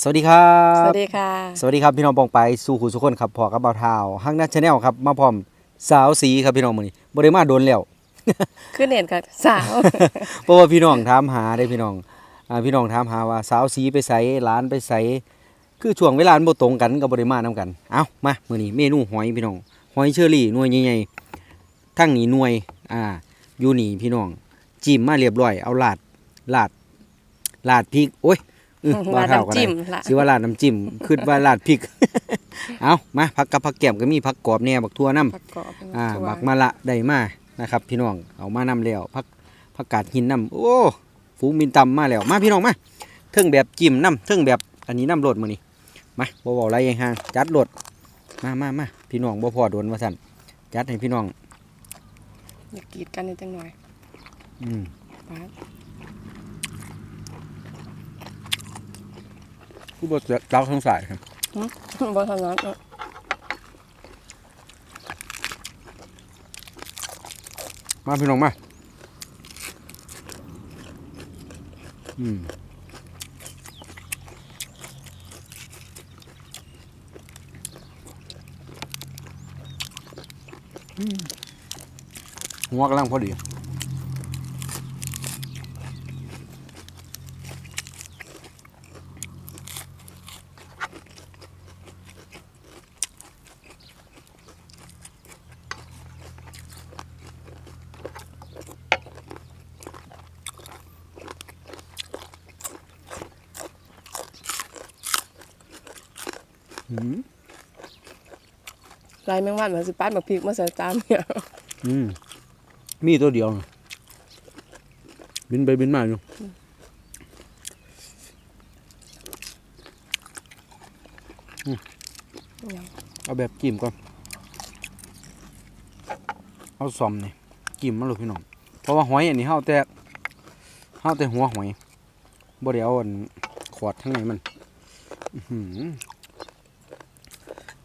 สวัสดีครับสวัสดีค่ะ สวัสดีครับพี่น้องปองไปสู่หูสุคนครับพอกับเบาเท้าฮักนัทชาแนลครับมาพร้อมสาวสีครับพี่น้องมื้อนี้บ่ได้มาโดนแล้วขึ้นเห็นกับสาวเพราะว่าพี่น้องถามหาได้พี่น้องอ่าพี่น้องถามหาว่าสาวสีไปไสร้านไปไสคือช่วงเวลามันบ่ตรงกันก็บ่ได้มานํกัน เอ้ามามื้อนี้เมนูหอยพี่น้องหอยเชอรี่หน่วยใหญ่ๆทั้งนี้หน่วยอ่าอยู่นี่พี่น้องจิ้มมาเรียบร้อยเอาลาดลาดลาดพริกโอ้ยอื้อ บ่มาเท่ากันน้ำจิ้มละสิว่าลาดน้ำจิ้มคือว่าลาดพริก เอามาผักกับผักแก้มก็มีผักกรอบแหน่บักทั่วน้ำประกอบอ่าถั่วบักมะละได้มานะครับ พี่น้องเอามานำแล้วผักผักกาดหินน้ำโอ้ฝูงบินตำมาแล้วมาพี่น้องมาเทิงแบบจิ้มน้ำเทิงแบบอันนี้น้ำโหลดมือนี่มาบ่บอกอะไรยังห่างจัดโหลดมามามาพี่น้องบ่พอโดนว่าสั่นจัดให้พี่น้องอยากกรีดกันนิดจังหน่อย อืม ป๊าด ผู้บ่เจ้าทั้งสายครับบ่ทำนั้นเนอะมาพี่น้องมาอืมอืมหัวกำลังพอดี ลายแมงวันเหมือนสิป้านบักพริกมาใส่จานเนี่ยอืมมีตัวเดียวน่ะบินไปบินมาอยู่อืมเอาแบบจิ้มก่อน เอาซอมนี่จิ้มมาเลยพี่น้อง เพราะว่าหอยอันนี้เฮาแต่เฮาแต่หัวหอยบ่ได้เอาอันขอดทั้งในมันอื้อหือ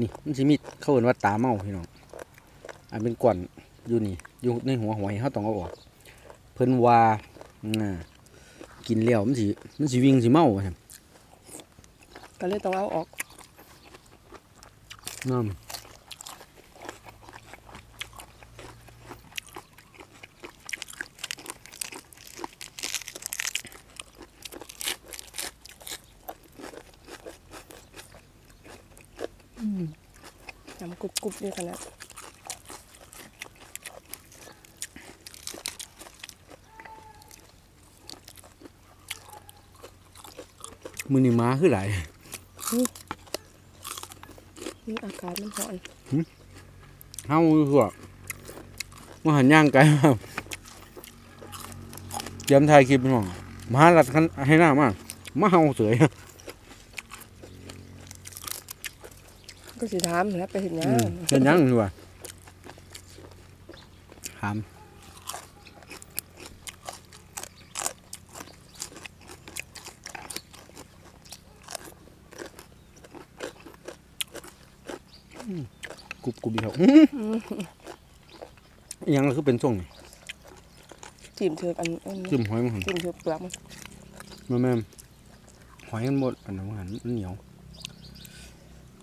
นี่มันสิมีเขาเอิ้นว่าตาเมาพี่น้องอันเป็นก่อนอยู่นี่อยู่ในหัวหอยเขาต้องเอาออกเพิ่นว่าน่ะกินแล้วมันสิมันสิวิ่งสิเมาว่าซั่นก็เลยต้องเอาออกนั่นน้ำกรุบกรุบด้วยกันนะ มื้อนี้ม้าคือหลายนี่อากาศมันร้อนเฮาคือว่ามาหันย่างไกลมาเตรียมถ่ายคลิปพี่น้องมาลัดคันให้หน้ามามาเฮาเสยก็สิถามแล้วไปเห็นยังอืมเป็นหยังดีกว่าถาม กรุบกรุบดีครับอื้ออิหยังก็คือเป็นช่วงนี่จิ้มเถือกอันอันนี้จิ้มหอยมันหันจิ้มเถือกเปลือกมันมาแม่มหอยมันหมดอันนั้นมันหันมันเหนียว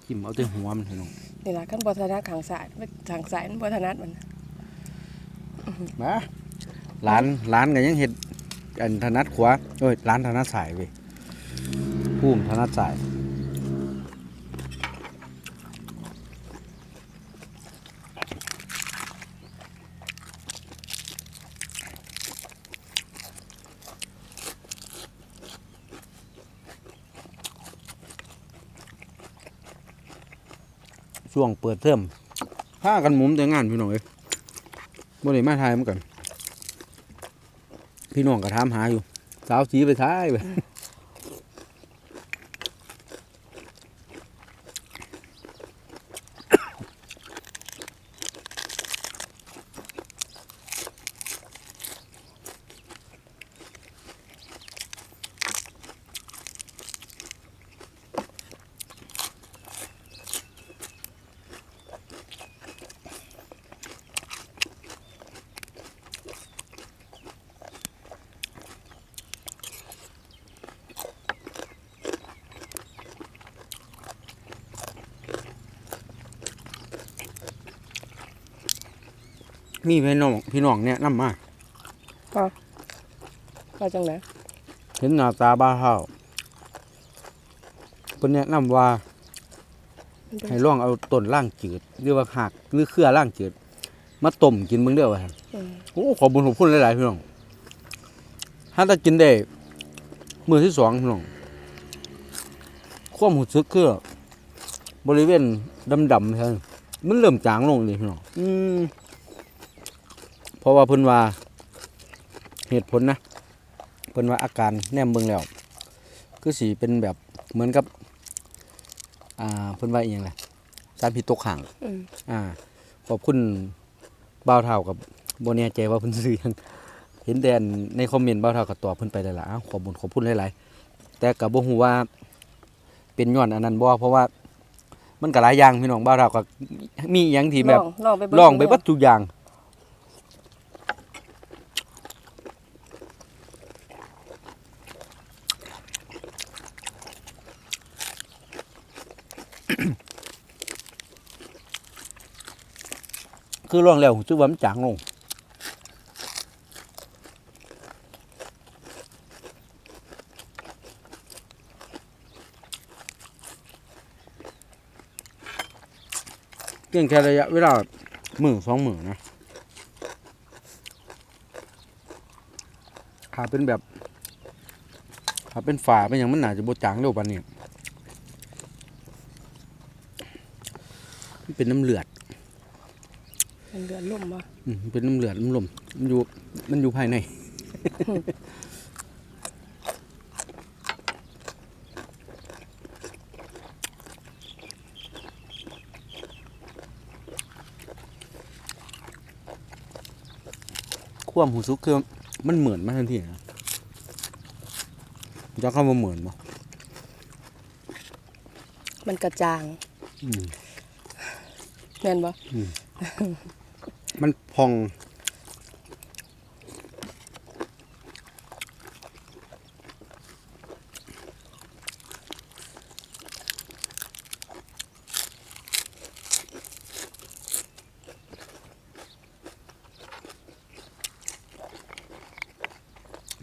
จิ้มเอาแต่หัวมันเห็นองนี่ล่ะขั้นบ่ถนัดขางสายไม่ทางสายมันบ่ถนัดมันมาร้านร้านก็ยังเห็ดอันถนัดขวาเอ้ยร้านถนัดสายเว้ยพุ่มถนัดสาย ช่วงเปิดเทอมผ้ากันหมุมแต่งานพี่น้องเอ้ยบ่ได้มาทายมันกัน พี่น้องก็ถามหาอยู่ สาวสีไปท้ายไป มีพี่น้องพี่น้องเนี่ยนํมามาจังไหนเห็นหน้าตาบ้าเฮาเพิ่นแนะนำว่ามันเป็นให้ลองเอาต้นล่างจืด หรือว่าหักหรือเครือล่างจืด มาต้มกินเบิ่งเด้อว่าซั่นอืมโอ้ขอบคุญขอบคุณหลายๆพี่น้องถ้าจะกินได้มื้อที่สองพี่น้องความรู้สึกคือบริเวณดำๆใช่มันเริ่มจางลงเลยพี่น้องอืมเพ ราะว่าเพิ่นว่าเหตุผลนะเพิ่นว่าอาการแนมเบิ่งแล้ว คือสิเป็นแบบเหมือนกับ อ่าเพิ่นว่าอีหยังล่ะสารพิษตกค้างอืม อ่า ขอบคุณบ่าวเท่ากับโบเนียใจว่าเพิ่นซื้อหยังเห็นแต่อันในคอมเมนต์บ่าวเท่าก็ตอบเพิ่นไปแล้วล่ะอ้าวขอบคุญขอบคุณหลายๆแต่ก็บ่ฮู้ว่า เป็นย้อนอันนั้นบ่เพราะว่า มันก็หลายอย่างพี่น้องบ่าวเท่าก็มีหยังที่แบบลองลองไปเบิ่ลองไปเบัดทุกอย่าง คือลองแล้วรู้สึกว่ามันจางลงเพียงแค่ระยะเวลาหมือสองหมือนนะถ้าเป็นแบบถ้าเป็นฝาเป็นอย่างมันหนาจะบดจางเร็วปานนี้มันเป็นน้ำเลือด มันเดือดล่มบ่อืมมันเป็นน้ำเลือดน้ำลมมันอยู่มันอยู่ภายใน ความหูซุกคือมันเหมือนมากทันทีนะจะเข้ามาเหมือนบ่มันกระจาง อืม แม่นบ่มั นพอง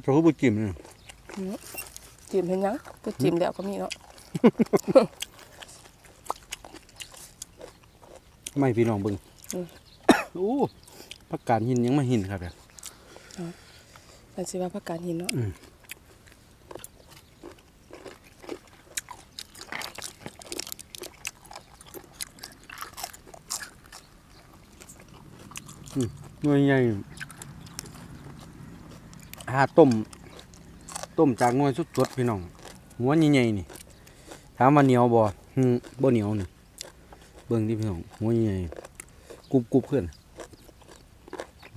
เขาคือบุจิมเนี่ยจิ้มเห็นยังก็จิ้มแล้วก็มีเนาะ ไม่พี่น้องเบึงอืม โอ้ผักกาดหินยังมาหินครับเนี่ยมันสิว่าผักกาดหินเนาะหน่วยใหญ่หาต้ม ต้มจากหน่วยสดๆพี่น้อง หัวใหญ่ๆนี่ ถามว่าเหนียวบ่หืมบ่เหนียวนี่ เบิ่งที่พี่น้อง หัวใหญ่ๆกรุบกรุบๆเพื่อนอืม จ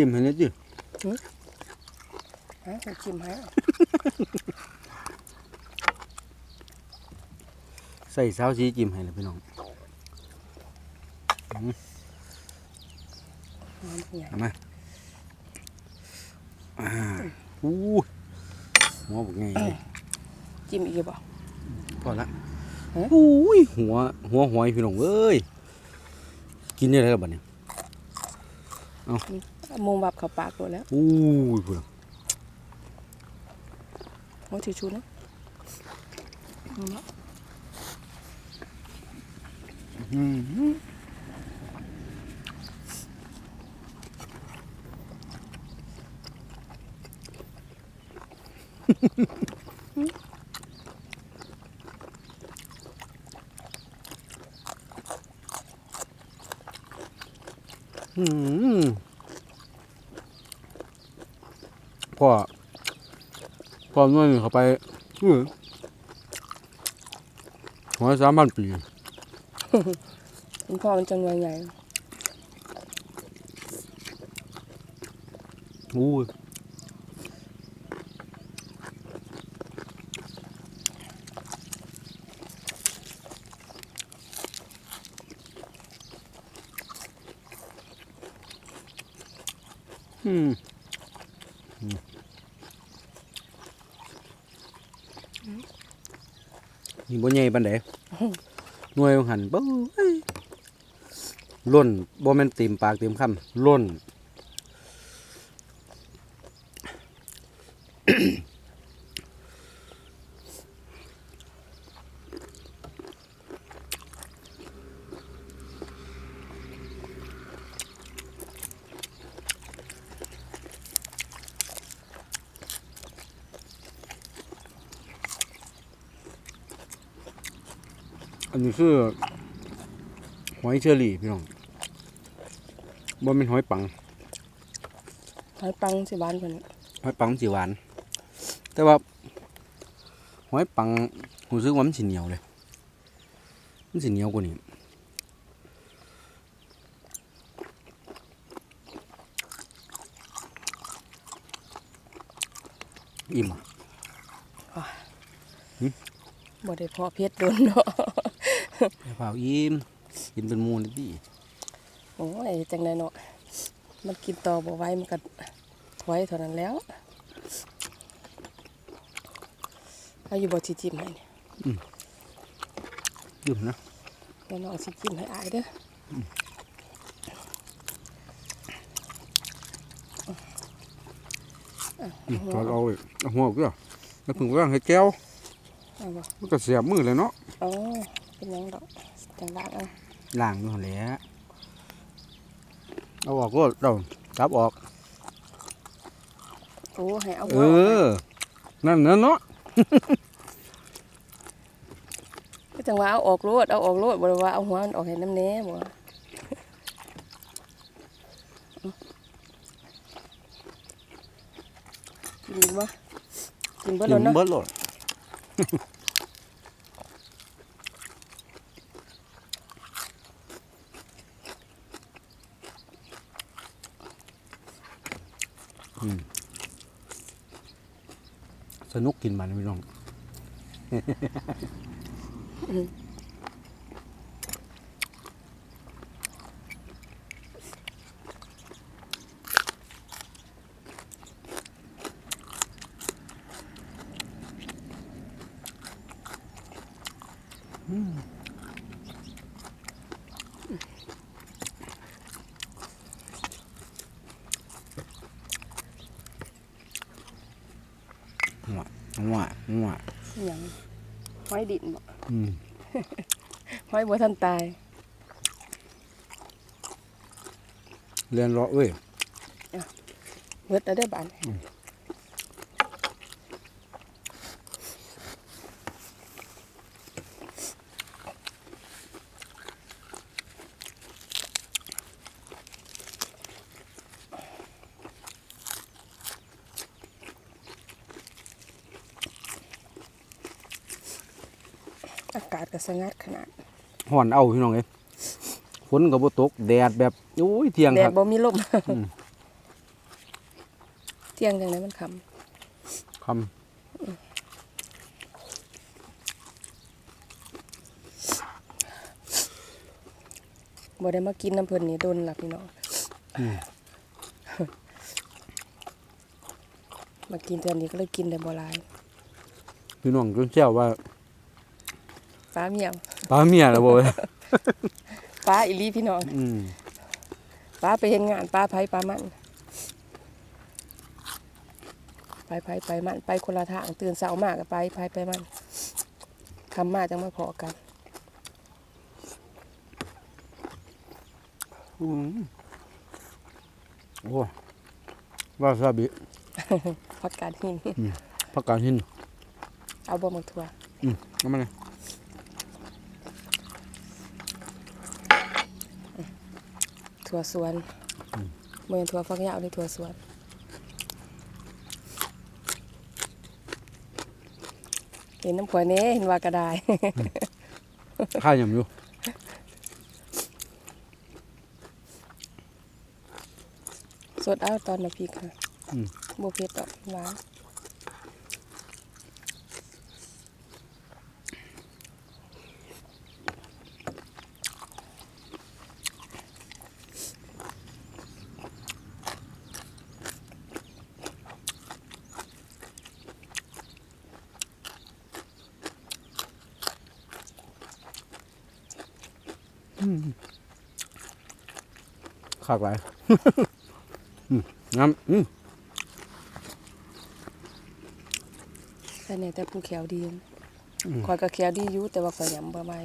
ิ้มให้นิดจิฮะจะจิ้มให้ใส่ซาวซีจิ้มให้เลยพี่น้องมันใหญ่เอามาอ่าอู้หัวบักไงเลยจิ้มอีกบ่พอละ เอ๊ะอุ้ยหัวหัวหอยพี่น้องเอ้ยกินได้แล้วบัดเนี่ยมุงบับเข้าปากโดนแล้วอู้ยพุ่นน่ะโอ้ชิชูเนาะเอาเนาะอืมอื พ่อพ่อน้อยเขาไปอื้อหัวสามพันปีคุณพ่อมันจังใหญ่อู้ยอื อืมนี่บ่ใหญ่ปานใดหน่วยหันเบ้ยล้นบ่แม่นเต็มปากเต็มคำล้น อันนี้คือหอยเชอรี่พี่น้องบ่เป็นหอยปังหอยปังสิบ้านเพิ่นหอยปังมันสิหวาน แต่ว่าหอยปังรู้สึกว่ามันสิเหนียวเลย มันสิเหนียวกว่านี้อิ่มอะบ่ได้พอเพชรโดนเนาะแค่ เปล่าอิ่มกินเป็นหมูเลยดิโอ้ยจังไดเนาะมันกินต่อบ่ไหวมันก็ถอยเท่านั้นแล้วเอาอยู่บ่สิจิ้มให้นี่ดื่มนะเดี๋ยวน้องสิจิ้มให้อายเด้ออืมตอนเอาเลยเอาหัวก็แล้วถึงว่างให้แก้วเอาบ่มันก็เสียบมือเลยเนาะอ๋อ เป็นหยังดอกจังดางเอาล้างอยู่หั่นแหล้วเอาออกก็เราจับออก โอ้ให้เอาเอหัวออกอนั่นนะเนาะก็จังว่าเอาออกโลดเอาออกโลดบ่ได้ว่าเอาหัวมันออกให้น้ำแหน่บ่กินบ่กินบ่กิแล้วนเนาะเบิดโลด สนุกกินมันพี่น้อง หัวหัวหัวอิหยังหอยดินบ่อืมหอยบ่ทันตายเรียนรอเอ้ยเบิดแล้วได้อบาน สงัดขนาดห่อนเอาพี่น้องเอ้ยฝนก็บ่ตกแดดแบบโอ้ยเที่ยงแดคดรับ บ่มีลมอืม เที่ยงจังไดมันค่คำำบ่ได้มากินน้ำเพิ่นนี่โดนล่ะพี่น้องอืมมากินเทื่อนี้ก็เลยกินได้บ่หลายพี่น้องจนเจ้าว่า ฟ้าเมียวปลาเมียแล้วบ่เว้ยฟ้าอีหลีพี่น้องอืมป้าไปเห็นงานป้าไผป้ามันไปไผไปมันไปคนละทางตื่นเช้ามากก็ไปไผไปมันคำมาจังมาพอกันอืมโอ้วาซาบิพักการหินผักกาดหินเอาบ่มาทั่วอืมน้ำมันเลย ถั่วสวนเมื่อถั่วฟักยาวหรือถั่วสวนเห็นน้ำขวดนี้เห็นว่ากระไดข้าวหยำอยู่สดเอาตอนมาพริกค่ะอืมบ่เผ็ดดอกหวาน ขากหลายอืมน้ำอืมแต่เนี่ยแต่ผู้แขวดีนะคอยก็แขวดีอยู่แต่ว่าคอยยำบ่ไหวา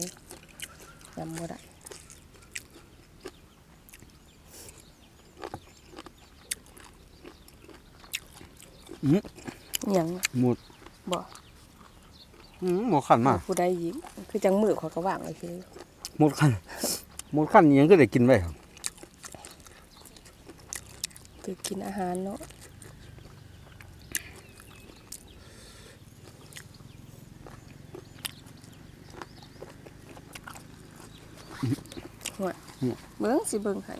ยำบ่ได้อิหยังหมดบ่อืมหมดขันมากผู้ใดหญิงคือจังมือขอยก็ว่างไว้คือหมดขันห มดขันอิหยังก็ได้กินไปครับคือกินอาหารเนาะหัวเบิ่งสิเบิ่งให้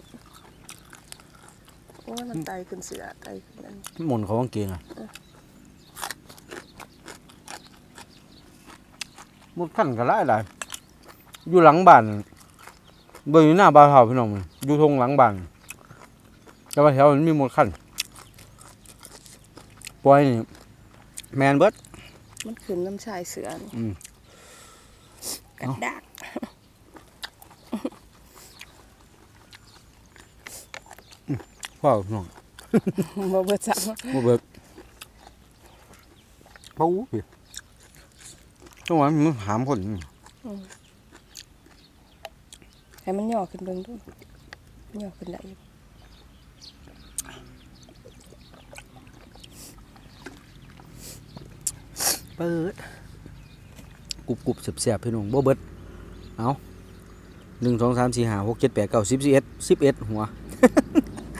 โอ้ยมันไตขึ้นเสือไตขึ้นนั่นหมนเขากางเกงอะหมดขันก็หลายหลายอยู่หลังบ้าน เบิ่งอยู่หน้าบ้านเฮาพี่น้องมันอยู่ทงหลังบ้านแต่ว่าแถวมันมีหมดขันปล่อยนี่แมนเบิดมันขึ้นน้ำชายเสือนี่อืมกระดากพ่อพี่น้องบ่เบิดจังบ่เบิกปูพี่จังหวะมันหามคน ให้มันย่อขึ้นเบิ่งดูย่อขึ้นได้อยู่เปิดกรุบกรุบเสียบๆพี่น้องบ่เบิดเอาหนึ่งสองสามสี่ห้าหกเจ็ดแปดเก้าสิบสิบเอ็ดสิบเอ็ดหัว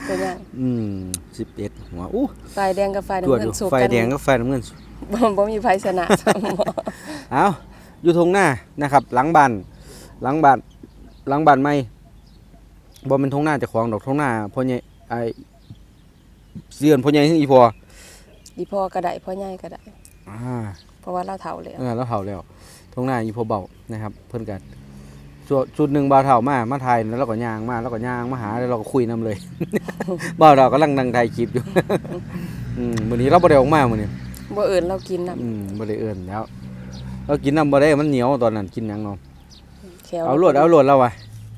ตัวอย่างอืมสิบเอ็ดหัวอู้ไฟแดงกับไฟตรวจน้ำอเงิยู่นสู้ไฟกันแดงกับไฟน้ำเงินบ่บ่มีไฟชนะซ้ำบ่เอาอยู่ทงหน้านะครับ หลังบ้านหลังบ้าน หลังบ้านไม่บ่เป็นทงหน้าเจะของดอกทงหน้าพ่อใหญ่ไอเสียนพ่อใหญ่คืออีพออีพ่อก็ได้พ่อใหญ่ก็ได้อ่าเพราะว่าเราเฒ่าแล้วเออแล้วเผาแล้วทงหน้าอีพอเบานะครับ เพิ่นกันชุดชุดหนึ่งบ่าวเฒ่ามามาถ่ายแล้วเราก็ย่างมาแล้วก็ย่างมาหาแล้วเราก็คุยนํเลยบ่าวเฒ่ากำลังนั่งถ่ายคลิปอยู่อืมมื้อนี้เราบ่ได้ออกมามื้อนี้บ่เอิ้นเรากินน้อืมบ่ได้เอิ้นแล้วเรากินน้ำบ่ได้มันเหนียวตอนนั้นกินหยังเนาะำ แขวเอาโลดเอาโลดแล้ววะ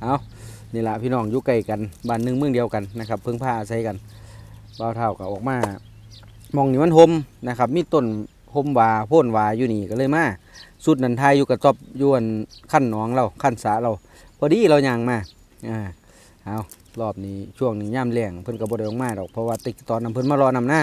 เอานี่ละพี่น้องอยู่ใกลกันบ้านหนึ่งเมืองเดียวกันนะครับเพิ่งพาอาศัยกันบ่าวเฒ่าก็ออกมามองนี่มันห่มนะครับ มีต้นห่มวาโพ่นวาอยู่นี่ก็เลยมาสุดนันทายอยู่กับจอบยวนขั้นหนองเราขั้นสาเรา พอดีเราย่างมาอ่าเอารอบนี้ช่วงนี้ย่ำแรงเพิ่นก็บ่ได้ออกมาดอกเพราะว่าติดตอนนั้นเพิ่นมารอนำหน้า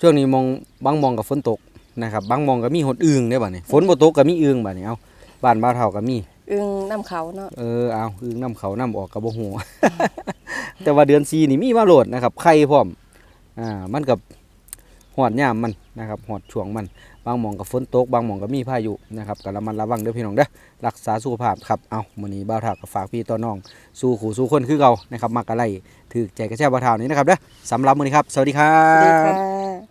ช่วงนี้มองบางมองกับฝนตกนะครับบางมองก็มีหดอึงได้บ่นี่ฝนบ่ตกก็มีอึงบ่นี่เอา บ้านบ่าวเฒ่าก็มีอึ้งน้ำเขาเนาะเออเอาอึงน้ำเขาน้ำออกกับบ่ฮู้แต่ว่าเดือน4นี่มีมาโหลดนะครับไข่พร้อมอ่ามันกับหอดยามมันนะครับหอดช่วงมัน บางหม่องกับฝนตก บางหม่องก็มีพายุนะครับก็ระมัดระวังเด้อพี่น้องเด้อรักษาสุขภาพครับเอามื้อนี้บ่าวเฒ่าก็ฝากพี่ต่อน้อง สู่ขู่สู่คนคือเก่านะครับมักอะไรถือใจกระแช่บ่าวเฒ่านี้นะครับเด้อสำหรับมื้อนี้ครับ สวัสดีครัสวัสดีบ ค่ะ